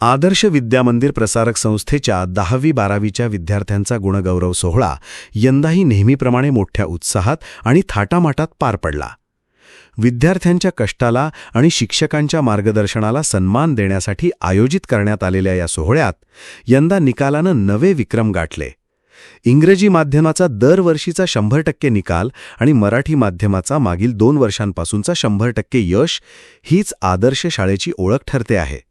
आदर्श विद्यामंदिर प्रसारक संस्थेच्या दहावी बारावीच्या विद्यार्थ्यांचा गुणगौरव सोहळा यंदाही नेहमीप्रमाणे मोठ्या उत्साहात आणि थाटामाटात पार पडला. विद्यार्थ्यांच्या कष्टाला आणि शिक्षकांच्या मार्गदर्शनाला सन्मान देण्यासाठी आयोजित करण्यात आलेल्या या सोहळ्यात यंदा निकालानं नवे विक्रम गाठले. इंग्रजी माध्यमाचा दरवर्षीचा शंभर टक्के निकाल आणि मराठी माध्यमाचा मागील दोन वर्षांपासूनचा शंभर टक्के यश हीच आदर्श शाळेची ओळख ठरते आहे.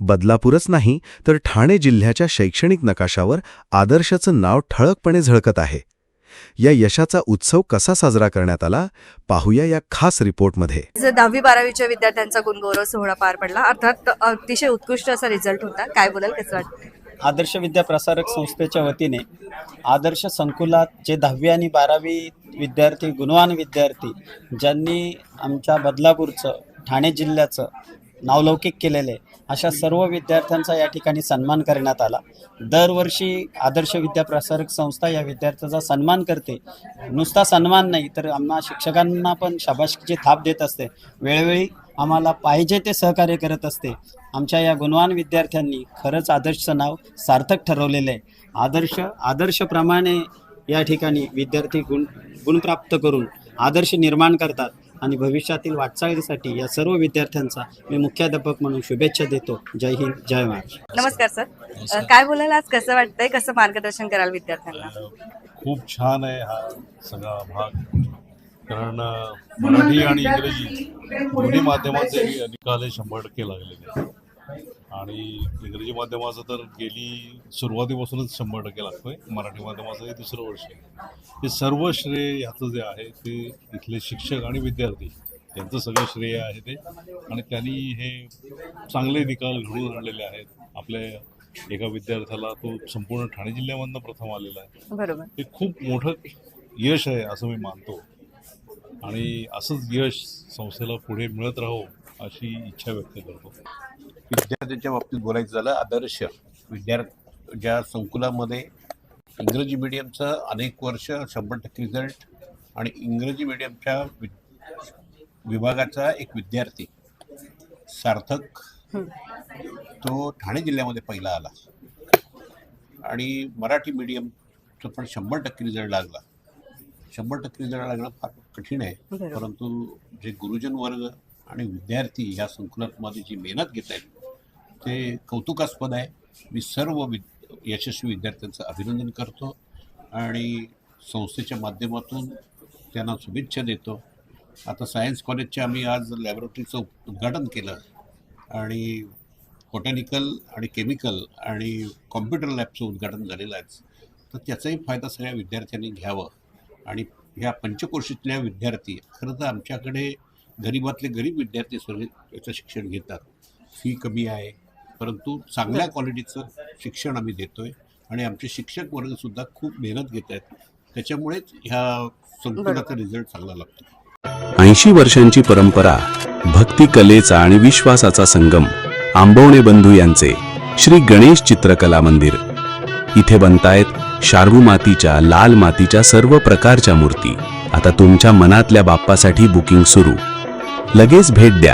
बदलापूरच नाही तर ठाणे जिल्ह्याच्या शैक्षणिक नकाशावर आदर्शाचं नाव ठळकपणे झळकत आहे. या यशाचा उत्सव कसा साजरा करण्यात आला पाहूया या खास रिपोर्टमध्ये. दहावी बारावीच्या विद्यार्थ्यांचा गुणगौरव सोहळा पार पडला. अर्थात अतिशय उत्कृष्ट असा रिझल्ट होता. काय बोलाल कसं वाटतं? आदर्श विद्या प्रसारक संस्थेच्या वतीने आदर्श संकुलात जे दहावी आणि बारावी विद्यार्थी गुणवान विद्यार्थी ज्यांनी आमच्या बदलापूरचं ठाणे जिल्ह्याचं नावलौकिक केलेलं आहे. अशा सर्व विद्यार्थ्यांचा या ठिकाणी सन्मान करण्यात आला. दरवर्षी आदर्श विद्याप्रसारक संस्था या विद्यार्थ्याचा सन्मान करते. नुसता सन्मान नाही तर आम्हा शिक्षकांना पण शाबाशीची थाप देत असते. वेळोवेळी आम्हाला पाहिजे ते सहकार्य करत असते. आमच्या या गुणवान विद्यार्थ्यांनी खरंच आदर्शचं नाव सार्थक ठरवलेलं आहे. आदर्श आदर्शप्रमाणे या ठिकाणी विद्यार्थी गुण गुण प्राप्त करून आदर्श निर्माण करतात. आणि भविष्यातील वाटचालीसाठी या सर्व विद्यार्थ्यांचा मी मुख्याध्यापक म्हणून शुभेच्छा देतो. जय हिंद जय महाराष्ट्र. नमस्कार सर. काय बोलाल आज? कसं वाटतंय? कसं मार्गदर्शन कराल विद्यार्थ्यांना? खूप छान आहे हा सगळा भाग. कारण मराठी आणि इंग्रजी दोन्ही माध्यमाचे निकाल शंभर टक्के लागलेले आहेत. आणि इंग्रजी माध्यमाचं तर गेली सुरुवातीपासूनच शंभर टक्के लागतोय. मराठी माध्यमाचं हे दुसरं वर्ष आहे. हे सर्व श्रेय ह्याचं जे आहे ते इथले शिक्षक आणि विद्यार्थी यांचं सगळं श्रेय आहे ते. आणि त्यांनी हे चांगले निकाल घडवून आणलेले आहेत. आपल्या एका विद्यार्थ्याला तो संपूर्ण ठाणे जिल्ह्यामधनं प्रथम आलेला आहे. बरोबर. हे खूप मोठं यश आहे असं मी मानतो. आणि असंच यश संस्थेला पुढे मिळत राहो अशी इच्छा व्यक्त करतो. विद्यार्थ्यांच्या बाबतीत बोलायचं झालं आदर्श विद्यार्थी ज्या संकुलामध्ये इंग्रजी मीडियमचं अनेक वर्ष शंभर टक्के रिझल्ट आणि इंग्रजी मीडियमच्या वि विभागाचा एक विद्यार्थी सार्थक तो ठाणे जिल्ह्यामध्ये पहिला आला. आणि मराठी मीडियमचं पण शंभर टक्के रिझल्ट लागला. शंभर टक्के रिझल्ट लागणं फार कठीण आहे. परंतु जे गुरुजन वर्ग आणि विद्यार्थी ह्या संकुलामध्ये जी मेहनत घेत आहेत ते कौतुकास्पद आहे. मी सर्व वि यशस्वी विद्यार्थ्यांचं अभिनंदन करतो आणि संस्थेच्या माध्यमातून त्यांना शुभेच्छा देतो. आता सायन्स कॉलेजच्या आम्ही आज लॅबोरेटरीचं उद्घाटन केलं आणि बॉटॅनिकल आणि केमिकल आणि कॉम्प्युटर लॅबचं उद्घाटन झालेलं आहे. तर त्याचाही फायदा सगळ्या विद्यार्थ्यांनी घ्यावं. आणि ह्या पंचकोशीतल्या विद्यार्थी खरं तर आमच्याकडे गरीबातले गरीब विद्यार्थी सर्व याचं शिक्षण घेतात. फी कमी आहे. परंतु चांगल्या क्वालिटीचं शिक्षण आम्ही देतोय आणि आमचे शिक्षक वर्गसुद्धा खूप मेहनत घेत आहेत. त्याच्यामुळेच ह्या संकुलाचा रिझल्ट चांगला लागतो ऐंशी वर्षांची परंपरा भक्ती कलेचा आणि विश्वासाचा संगम आंबवणे बंधू यांचे श्री गणेश चित्रकला मंदिर. इथे बनतायत शार्वू मातीच्या लाल मातीच्या सर्व प्रकारच्या मूर्ती. आता तुमच्या मनातल्या बाप्पासाठी बुकिंग सुरू. लगेच भेट द्या.